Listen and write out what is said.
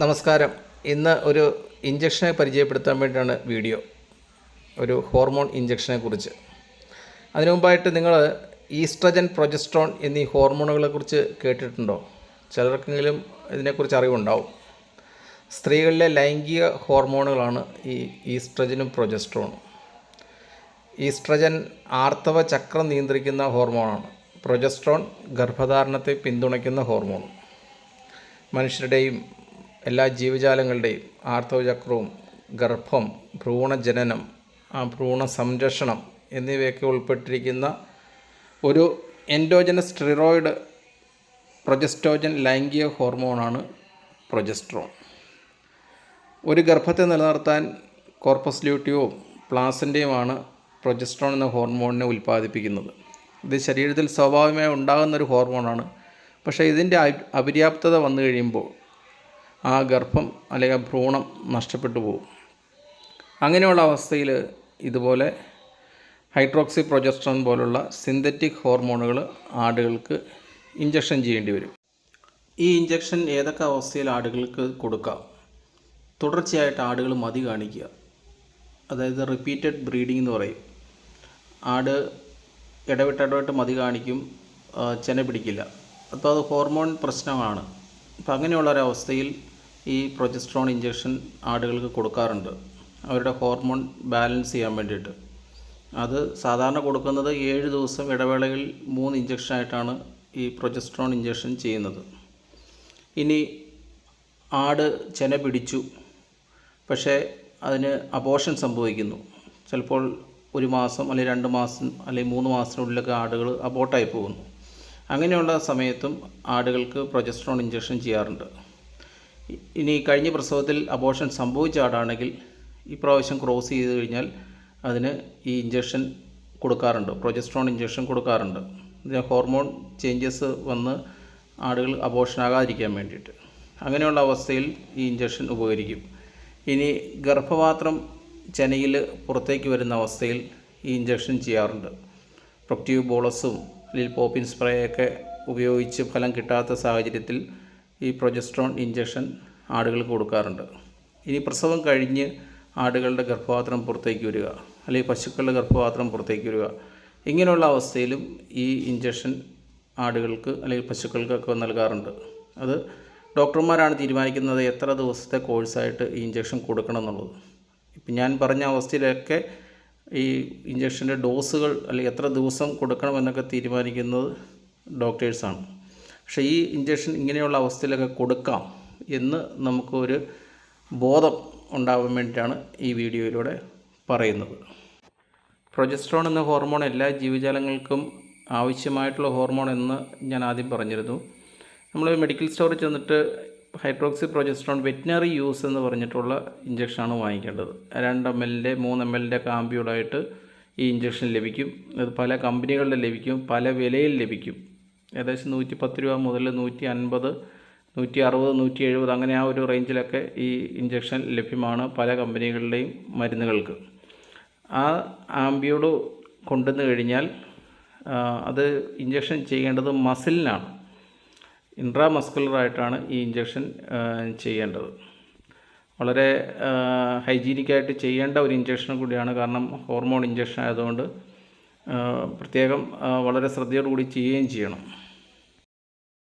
നമസ്കാരം. ഇന്ന് ഒരു ഇഞ്ചക്ഷനെ പരിചയപ്പെടുത്താൻ വേണ്ടിയാണ് വീഡിയോ ഒരു ഹോർമോൺ ഇഞ്ചക്ഷനെ കുറിച്ച്. അതിനു മുമ്പായിട്ട് നിങ്ങൾ ഈസ്ട്രജൻ പ്രൊജസ്ട്രോൺ എന്നീ ഹോർമോണുകളെ കുറിച്ച് കേട്ടിട്ടുണ്ടോ? ചിലർക്കെങ്കിലും ഇതിനെക്കുറിച്ച് അറിവുണ്ടാവും. സ്ത്രീകളിലെ ലൈംഗിക ഹോർമോണുകളാണ് ഈ ഈസ്ട്രജനും പ്രൊജസ്ട്രോണും ഈസ്ട്രജൻ ആർത്തവ ചക്രം നിയന്ത്രിക്കുന്ന ഹോർമോണാണ് പ്രൊജസ്ട്രോൺ ഗർഭധാരണത്തെ പിന്തുണയ്ക്കുന്ന ഹോർമോൺ മനുഷ്യരുടെയും എല്ലാ ജീവജാലങ്ങളുടെയും ആർത്തവചക്രവും ഗർഭം ഭ്രൂണജനനം ആ ഭ്രൂണ സംരക്ഷണം എന്നിവയൊക്കെ ഉൾപ്പെട്ടിരിക്കുന്ന ഒരു എൻഡോജനസ് സ്റ്റിറോയിഡ് പ്രൊജസ്റ്റോജൻ ലൈംഗിക ഹോർമോണാണ് പ്രൊജസ്ട്രോൺ ഒരു ഗർഭത്തെ നിലനിർത്താൻ കോർപ്പസ് ല്യൂട്ടിയവും പ്ലാസിന്റെയുമാണ് പ്രൊജസ്ട്രോൺ എന്ന ഹോർമോണിനെ ഉൽപ്പാദിപ്പിക്കുന്നത്. ഇത് ശരീരത്തിൽ സ്വാഭാവികമായി ഉണ്ടാകുന്ന ഒരു ഹോർമോണാണ്. പക്ഷേ ഇതിന്റെ അപ- അപര്യാപ്തത വന്നു കഴിയുമ്പോൾ ആ ഗർഭം അല്ലെങ്കിൽ ആ ഭ്രൂണം നഷ്ടപ്പെട്ടു പോകും. അങ്ങനെയുള്ള അവസ്ഥയിൽ ഇതുപോലെ ഹൈഡ്രോക്സി പ്രൊജസ്ട്രോൺ പോലുള്ള സിന്തറ്റിക് ഹോർമോണുകൾ ആടുകൾക്ക് ഇഞ്ചക്ഷൻ ചെയ്യേണ്ടി വരും. ഈ ഇഞ്ചക്ഷൻ ഏതൊക്കെ അവസ്ഥയിൽ ആടുകൾക്ക് കൊടുക്കാം? തുടർച്ചയായിട്ട് ആടുകൾ മതി കാണിക്കുക. അതായത് റിപ്പീറ്റഡ് ബ്രീഡിംഗ് എന്ന് പറയും. ആട് ഇടവിട്ടിടവിട്ട് ഇടവിട്ട് മതി കാണിക്കും ചെന പിടിക്കില്ല. അപ്പോൾ അത് ഹോർമോൺ പ്രശ്നമാണ്. അപ്പോൾ അങ്ങനെയുള്ള ഒരവസ്ഥയിൽ ഈ പ്രൊജസ്ട്രോൺ ഇഞ്ചക്ഷൻ ആടുകൾക്ക് കൊടുക്കാറുണ്ട്. അവരുടെ ഹോർമോൺ ബാലൻസ് ചെയ്യാൻ വേണ്ടിയിട്ട്. അത് സാധാരണ കൊടുക്കുന്നത് ഏഴ് ദിവസം ഇടവേളയിൽ മൂന്ന് ഇഞ്ചക്ഷനായിട്ടാണ് ഈ പ്രൊജസ്ട്രോൺ ഇഞ്ചക്ഷൻ ചെയ്യുന്നത്. ഇനി ആട് ചെന പിടിച്ചു. പക്ഷേ അതിന് അബോഷൻ സംഭവിക്കുന്നു. ചിലപ്പോൾ ഒരു മാസം അല്ലെങ്കിൽ രണ്ട് മാസം അല്ലെങ്കിൽ മൂന്ന് മാസത്തിനുള്ളിലൊക്കെ ആടുകൾ അബോട്ടായി പോകുന്നു. അങ്ങനെയുള്ള സമയത്തും ആടുകൾക്ക് പ്രൊജസ്ട്രോൺ ഇഞ്ചക്ഷൻ ചെയ്യാറുണ്ട്. ഇനി കഴിഞ്ഞ പ്രസവത്തിൽ അബോഷൻ സംഭവിച്ച ആടാണെങ്കിൽ ഈ പ്രാവശ്യം ക്രോസ് ചെയ്ത് കഴിഞ്ഞാൽ അതിന് ഈ ഇഞ്ചക്ഷൻ കൊടുക്കാറുണ്ട് പ്രൊജസ്ട്രോൺ ഇഞ്ചക്ഷൻ കൊടുക്കാറുണ്ട്. ഹോർമോൺ ചേഞ്ചസ് വന്ന് ആടുകൾ അബോഷനാകാതിരിക്കാൻ വേണ്ടിയിട്ട്. അങ്ങനെയുള്ള അവസ്ഥയിൽ ഈ ഇഞ്ചക്ഷൻ ഉപകരിക്കും. ഇനി ഗർഭപാത്രം ചെനയിൽ പുറത്തേക്ക് വരുന്ന അവസ്ഥയിൽ ഈ ഇഞ്ചക്ഷൻ ചെയ്യാറുണ്ട്. പ്രൊക്റ്റീവ് ബോളസും അല്ലെങ്കിൽ പോപ്പിൻ സ്പ്രേ ഒക്കെ ഉപയോഗിച്ച് ഫലം കിട്ടാത്ത സാഹചര്യത്തിൽ ഈ പ്രൊജസ്ട്രോൺ ഇഞ്ചക്ഷൻ ആടുകൾക്ക് കൊടുക്കാറുണ്ട്. ഇനി പ്രസവം കഴിഞ്ഞ് ആടുകളുടെ ഗർഭപാത്രം പുറത്തേക്ക് വരിക അല്ലെങ്കിൽ പശുക്കളുടെ ഗർഭപാത്രം പുറത്തേക്ക് വരിക ഇങ്ങനെയുള്ള അവസ്ഥയിലും ഈ ഇഞ്ചക്ഷൻ ആടുകൾക്ക് അല്ലെങ്കിൽ പശുക്കൾക്കൊക്കെ നൽകാറുണ്ട്. അത് ഡോക്ടർമാരാണ് തീരുമാനിക്കുന്നത് എത്ര ദിവസത്തെ കോഴ്സായിട്ട് ഈ ഇഞ്ചക്ഷൻ കൊടുക്കണം എന്നുള്ളത്. ഇപ്പം ഞാൻ പറഞ്ഞ അവസ്ഥയിലൊക്കെ ഈ ഇഞ്ചക്ഷന്റെ ഡോസുകൾ അല്ലെങ്കിൽ എത്ര ദിവസം കൊടുക്കണം എന്നൊക്കെ തീരുമാനിക്കുന്നത് ഡോക്ടേഴ്സാണ്. പക്ഷേ ഈ ഇഞ്ചക്ഷൻ ഇങ്ങനെയുള്ള അവസ്ഥയിലൊക്കെ കൊടുക്കാം എന്ന് നമുക്കൊരു ബോധം ഉണ്ടാവാൻ വേണ്ടിയിട്ടാണ് ഈ വീഡിയോയിലൂടെ പറയുന്നത്. പ്രൊജസ്ട്രോൺ എന്ന ഹോർമോൺ എല്ലാ ജീവജാലങ്ങൾക്കും ആവശ്യമായിട്ടുള്ള ഹോർമോൺ എന്ന് ഞാൻ ആദ്യം പറഞ്ഞിരുന്നു. നമ്മൾ മെഡിക്കൽ സ്റ്റോറിൽ ചെന്നിട്ട് ഹൈഡ്രോക്സി പ്രൊജസ്ട്രോൺ വെറ്റിനറി യൂസ് എന്ന് പറഞ്ഞിട്ടുള്ള ഇഞ്ചക്ഷനാണ് വാങ്ങിക്കേണ്ടത്. രണ്ട് എം എല്ലിന്റെ മൂന്ന് എം എല്ലിന്റെ കാമ്പിയോടായിട്ട് ഈ ഇഞ്ചക്ഷൻ ലഭിക്കും. അത് പല കമ്പനികളിൽ ലഭിക്കും പല വിലയിൽ ലഭിക്കും. ഏകദേശം നൂറ്റി പത്ത് രൂപ മുതൽ നൂറ്റി അൻപത് നൂറ്റി അറുപത് നൂറ്റി എഴുപത് അങ്ങനെ ആ ഒരു റേഞ്ചിലൊക്കെ ഈ ഇഞ്ചക്ഷൻ ലഭ്യമാണ് പല കമ്പനികളുടെയും മരുന്നുകൾക്ക്. ആ ആംബിയോട് കൊണ്ടുവന്ന് കഴിഞ്ഞാൽ അത് ഇഞ്ചക്ഷൻ ചെയ്യേണ്ടത് മസിലിനാണ്. ഇൻട്രാ മസ്കുലറായിട്ടാണ് ഈ ഇഞ്ചക്ഷൻ ചെയ്യേണ്ടത്. വളരെ ഹൈജീനിക്കായിട്ട് ചെയ്യേണ്ട ഒരു ഇഞ്ചക്ഷൻ കൂടിയാണ് കാരണം ഹോർമോൺ ഇഞ്ചക്ഷൻ ആയതുകൊണ്ട് പ്രത്യേകം വളരെ ശ്രദ്ധയോടുകൂടി ചെയ്യുകയും ചെയ്യണം.